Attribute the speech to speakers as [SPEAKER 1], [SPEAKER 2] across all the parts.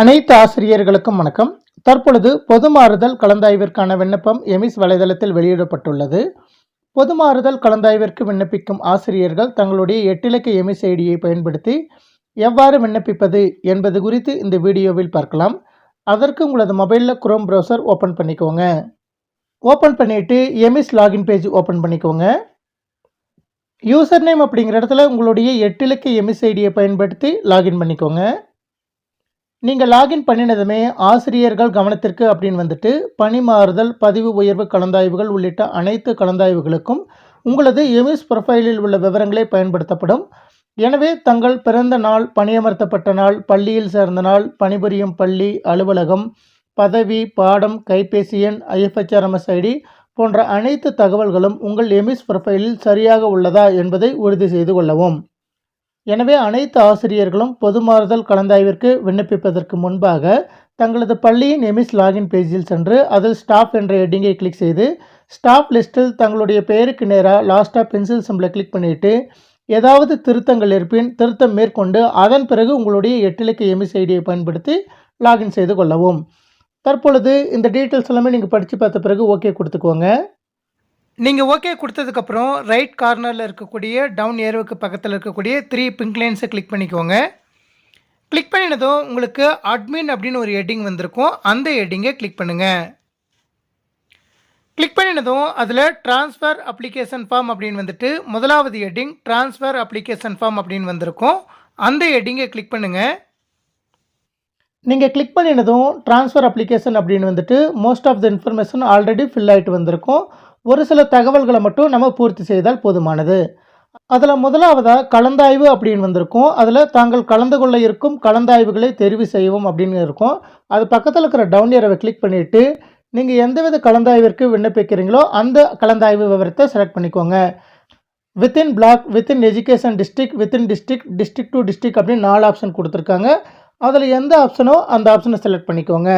[SPEAKER 1] அனைத்து ஆசிரியர்களுக்கும் வணக்கம். தற்பொழுது பொது மாறுதல் கலந்தாய்விற்கான விண்ணப்பம் எமிஸ் வலைதளத்தில் வெளியிடப்பட்டுள்ளது. பொது மாறுதல் கலந்தாய்விற்கு விண்ணப்பிக்கும் ஆசிரியர்கள் தங்களுடைய எட்டிலக்க எமிஸ் ஐடியை பயன்படுத்தி எவ்வாறு விண்ணப்பிப்பது என்பது குறித்து இந்த வீடியோவில் பார்க்கலாம். அதற்கு உங்களது மொபைலில் குரோம் ப்ரௌசர் ஓப்பன் பண்ணிக்கோங்க. ஓப்பன் பண்ணிவிட்டு எமிஸ் லாகின் பேஜ் ஓப்பன் பண்ணிக்கோங்க. யூசர் நேம் அப்படிங்கிற இடத்துல உங்களுடைய எட்டிலக்க எமிஸ் ஐடியை பயன்படுத்தி லாகின் பண்ணிக்கோங்க. நீங்கள் லாகின் பண்ணினதுமே ஆசிரியர்கள் கவனத்திற்கு அப்படின்னு வந்துட்டு பணி மாறுதல் பதிவு உயர்வு கலந்தாய்வுகள் உள்ளிட்ட அனைத்து கலந்தாய்வுகளுக்கும் உங்களது எமிஸ் ப்ரொஃபைலில் உள்ள விவரங்களே பயன்படுத்தப்படும். எனவே தங்கள் பிறந்த நாள் பணியமர்த்தப்பட்ட நாள் பள்ளியில் சேர்ந்த நாள் பணிபுரியும் பள்ளி அலுவலகம் பதவி பாடம் கைபேசி எண் ஐஎஃப்ஹெச்ஆர்எம்எஸ் ஐடி போன்ற அனைத்து தகவல்களும் உங்கள் எமிஸ் ப்ரொஃபைலில் சரியாக உள்ளதா என்பதை உறுதி செய்து கொள்ளவும். எனவே அனைத்து ஆசிரியர்களும் பொது மாறுதல் கலந்தாய்விற்கு விண்ணப்பிப்பதற்கு முன்பாக தங்களது பள்ளியின் எமிஸ் லாகின் பேஜில் சென்று அதில் ஸ்டாஃப் என்ற ஹெட்டிங்கை கிளிக் செய்து ஸ்டாஃப் லிஸ்ட்டில் தங்களுடைய பெயருக்கு நேராக லாஸ்ட்டாக பென்சில் சிம்பிளை கிளிக் பண்ணிவிட்டு ஏதாவது திருத்தங்கள் இருப்பின் திருத்தம் மேற்கொண்டு அதன் பிறகு உங்களுடைய எட்டிலக்க எமிஸ் ஐடியை பயன்படுத்தி லாகின் செய்து கொள்ளவும். தற்பொழுது இந்த டீட்டெயில்ஸ் எல்லாமே நீங்கள் படித்து பார்த்த பிறகு ஓகே கொடுத்துக்கோங்க. நீங்கள் ஓகே கொடுத்ததுக்கப்புறம் ரைட் கார்னரில் இருக்கக்கூடிய டவுன் ஏரோவுக்கு பக்கத்தில் இருக்கக்கூடிய த்ரீ பிங்க் லைன்ஸை கிளிக் பண்ணிக்கோங்க. கிளிக் பண்ணினதும் உங்களுக்கு அட்மின் அப்படின்னு ஒரு ஹெட்டிங் வந்திருக்கும். அந்த ஹெட்டிங்கை கிளிக் பண்ணுங்கள் கிளிக் பண்ணினதும் அதில் ட்ரான்ஸ்ஃபர் அப்ளிகேஷன் ஃபார்ம் அப்படின்னு வந்துட்டு முதலாவது ஹெட்டிங் ட்ரான்ஸ்ஃபர் அப்ளிகேஷன் ஃபார்ம் அப்படின்னு வந்திருக்கும். அந்த ஹெட்டிங்கை கிளிக் பண்ணுங்கள் நீங்கள் கிளிக் பண்ணினதும் ட்ரான்ஸ்ஃபர் அப்ளிகேஷன் அப்படின்னு வந்துட்டு most of the information already fill ஆகிட்டு வந்திருக்கும். ஒரு சில தகவல்களை மட்டும் நம்ம பூர்த்தி செய்தால் போதுமானது. அதில் முதலாவதாக கலந்தாய்வு அப்படின்னு வந்திருக்கும். அதில் தாங்கள் கலந்து கொள்ள இருக்கும் கலந்தாய்வுகளை தெரிவு செய்வோம் அப்படின்னு இருக்கும். அது பக்கத்தில் இருக்கிற டவுன் ஏரவை கிளிக் பண்ணிவிட்டு நீங்கள் எந்தவித கலந்தாய்விற்கு விண்ணப்பிக்கிறீங்களோ அந்த கலந்தாய்வு விவரத்தை செலக்ட் பண்ணிக்கோங்க. Within block within education district within district district to district அப்படின்னு நாலு ஆப்ஷன் கொடுத்துருக்காங்க. அதில் எந்த ஆப்ஷனோ அந்த ஆப்ஷனை செலக்ட் பண்ணிக்கோங்க.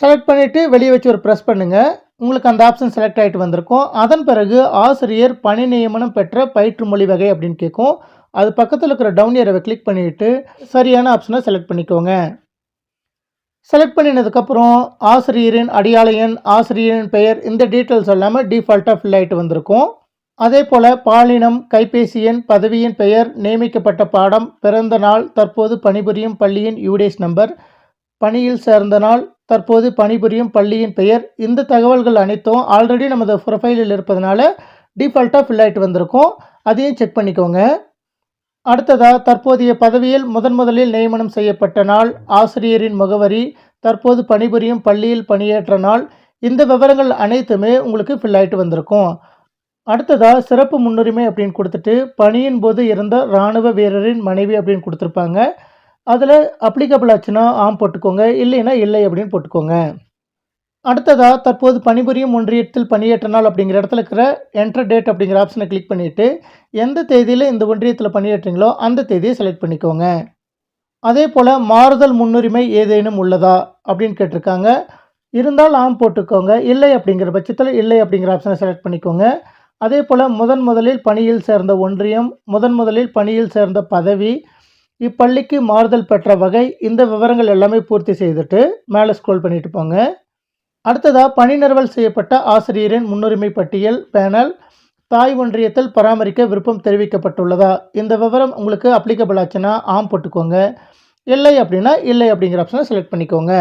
[SPEAKER 1] செலக்ட் பண்ணிவிட்டு வெளியே வச்சு ஒரு ப்ரெஸ் பண்ணுங்கள் உங்களுக்கு அந்த ஆப்ஷன் செலக்ட் ஆகிட்டு வந்திருக்கும். அதன் பிறகு ஆசிரியர் பணி நியமனம் பெற்ற பயிற்று மொழி வகை அப்படின்னு கேட்கும். அது பக்கத்தில் இருக்கிற டவுன் ஏரவை கிளிக் பண்ணிவிட்டு சரியான ஆப்ஷனை செலக்ட் பண்ணிக்கோங்க. செலக்ட் பண்ணினதுக்கப்புறம் ஆசிரியரின் அடையாள எண் ஆசிரியரின் பெயர் இந்த டீட்டெயில்ஸ் எல்லாமே டிஃபால்ட்டாக ஃபில் ஆகிட்டு வந்திருக்கும். அதே போல் பாலினம் கைபேசி எண் பதவியின் பெயர் நியமிக்கப்பட்ட பாடம் பிறந்த நாள் தற்போது பணிபுரியும் பள்ளியின் யூடேஸ் நம்பர் பணியில் சேர்ந்த நாள் தற்போது பணிபுரியும் பள்ளியின் பெயர். இந்த தகவல்கள் அனைத்தும் ஆல்ரெடி நமது ப்ரொஃபைலில் இருப்பதனால டிஃபால்ட்டாக ஃபில் ஆகிட்டு வந்திருக்கும். அதையும் செக் பண்ணிக்கோங்க. அடுத்ததாக தற்போதைய பதவியில் முதன் முதலில் நியமனம் செய்யப்பட்ட நாள் ஆசிரியரின் முகவரி தற்போது பணிபுரியும் பள்ளியில் பணியேற்ற நாள் இந்த விவரங்கள் அனைத்துமே உங்களுக்கு ஃபில் ஆகிட்டு வந்திருக்கும். அடுத்ததாக சிறப்பு முன்னுரிமை அப்படின்னு கொடுத்துட்டு பணியின் போது இருந்த இராணுவ வீரரின் மனைவி அப்படின்னு கொடுத்துருப்பாங்க. அதில் அப்ளிகபிள் ஆச்சுன்னா ஆம் போட்டுக்கோங்க இல்லைன்னா இல்லை அப்படின்னு போட்டுக்கோங்க. அடுத்ததாக தற்போது பணிபுரியும் ஒன்றியத்தில் பணியேற்ற நாள் அப்படிங்கிற இடத்துல இருக்கிற என்டர் டேட் அப்படிங்கிற ஆப்ஷனை கிளிக் பண்ணிவிட்டு எந்த தேதியில் இந்த ஒன்றியத்தில் பணியேற்றீங்களோ அந்த தேதியை செலக்ட் பண்ணிக்கோங்க. அதே போல் மாறுதல் முன்னுரிமை ஏதேனும் உள்ளதா அப்படின்னு கேட்டிருக்காங்க. இருந்தால் ஆம் போட்டுக்கோங்க இல்லை அப்படிங்கிற பட்சத்தில் இல்லை அப்படிங்கிற ஆப்ஷனை செலக்ட் பண்ணிக்கோங்க. அதே போல் முதன் முதலில் பணியில் சேர்ந்த ஒன்றியம் முதன் முதலில் பணியில் சேர்ந்த பதவி இப்பள்ளிக்கு மாறுதல் பெற்ற வகை இந்த விவரங்கள் எல்லாமே பூர்த்தி செய்துட்டு மேலே ஸ்க்ரோல் பண்ணிட்டு போங்க. அடுத்ததாக பணி நிறுவல் செய்யப்பட்ட ஆசிரியரின் முன்னுரிமை பட்டியல் பேனல் தாய் ஒன்றியத்தில் பராமரிக்க விருப்பம் தெரிவிக்கப்பட்டுள்ளதா? இந்த விவரம் உங்களுக்கு அப்ளிகபிள் ஆச்சுன்னா ஆம் போட்டுக்கோங்க. இல்லை அப்படின்னா இல்லை அப்படிங்கிற ஆப்ஷனை செலக்ட் பண்ணிக்கோங்க.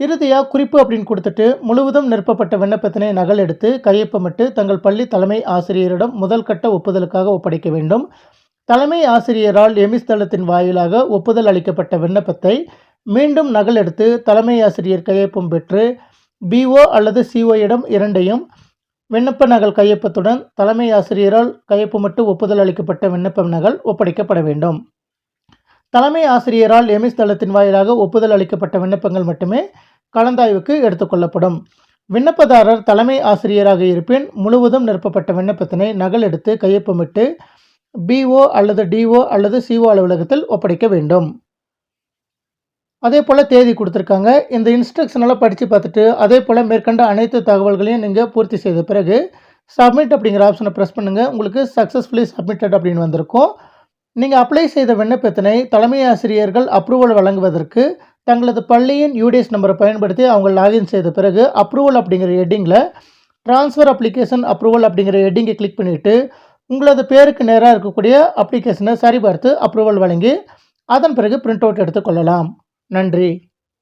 [SPEAKER 1] இறுதியாக குறிப்பு அப்படின்னு கொடுத்துட்டு முழுவதும் நிரப்பப்பட்ட விண்ணப்பத்தினை நகல் எடுத்து கையொப்பமிட்டு தங்கள் பள்ளி தலைமை ஆசிரியரிடம் முதல் கட்ட ஒப்புதலுக்காக ஒப்படைக்க வேண்டும். தலைமை ஆசிரியரால் எமிஸ் தளத்தின் வாயிலாக ஒப்புதல் அளிக்கப்பட்ட விண்ணப்பத்தை மீண்டும் நகல் எடுத்து தலைமை ஆசிரியர் கையொப்பம் பெற்று பிஓ அல்லது சிஓயிடம் இரண்டையும் விண்ணப்ப நகல் கையொப்பத்துடன் தலைமை ஆசிரியரால் கையொப்பமிட்டு ஒப்புதல் அளிக்கப்பட்ட விண்ணப்ப நகல் ஒப்படைக்கப்பட வேண்டும். தலைமை ஆசிரியரால் எமிஸ் தளத்தின் வாயிலாக ஒப்புதல் அளிக்கப்பட்ட விண்ணப்பங்கள் மட்டுமே கலந்தாய்வுக்கு எடுத்துக்கொள்ளப்படும் விண்ணப்பதாரர் தலைமை ஆசிரியராக இருப்பின் முழுவதும் நிரப்பப்பட்ட விண்ணப்பத்தினை நகல் எடுத்து கையொப்பமிட்டு பிஓ அல்லது டிஓ அல்லது சிஓ அலுவலகத்தில் ஒப்படைக்க வேண்டும். அதே போல் தேதி கொடுத்துருக்காங்க. இந்த இன்ஸ்ட்ரக்ஷனெல்லாம் படித்து பார்த்துட்டு அதே போல் மேற்கண்ட அனைத்து தகவல்களையும் நீங்கள் பூர்த்தி செய்த பிறகு சப்மிட் அப்படிங்கிற ஆப்ஷனை ப்ரெஸ் பண்ணுங்கள் உங்களுக்கு சக்ஸஸ்ஃபுல்லி சப்மிட்டட் அப்படின்னு வந்திருக்கும். நீங்கள் அப்ளை செய்த விண்ணப்பத்தினை தலைமை ஆசிரியர்கள் அப்ரூவல் வழங்குவதற்கு தங்களது பள்ளியின் யூடிஎஸ் நம்பரை பயன்படுத்தி அவங்க லாகின் செய்த பிறகு அப்ரூவல் அப்படிங்கிற ஹெட்டிங்கில் ட்ரான்ஸ்ஃபர் அப்ளிகேஷன் அப்ரூவல் அப்படிங்கிற ஹெட்டிங்கை கிளிக் பண்ணிவிட்டு உங்களது பேருக்கு நேராக இருக்கக்கூடிய அப்ளிகேஷனை சரிபார்த்து அப்ரூவல் வழங்கி அதன் பிறகு பிரிண்ட் அவுட் எடுத்துக்கொள்ளலாம் நன்றி.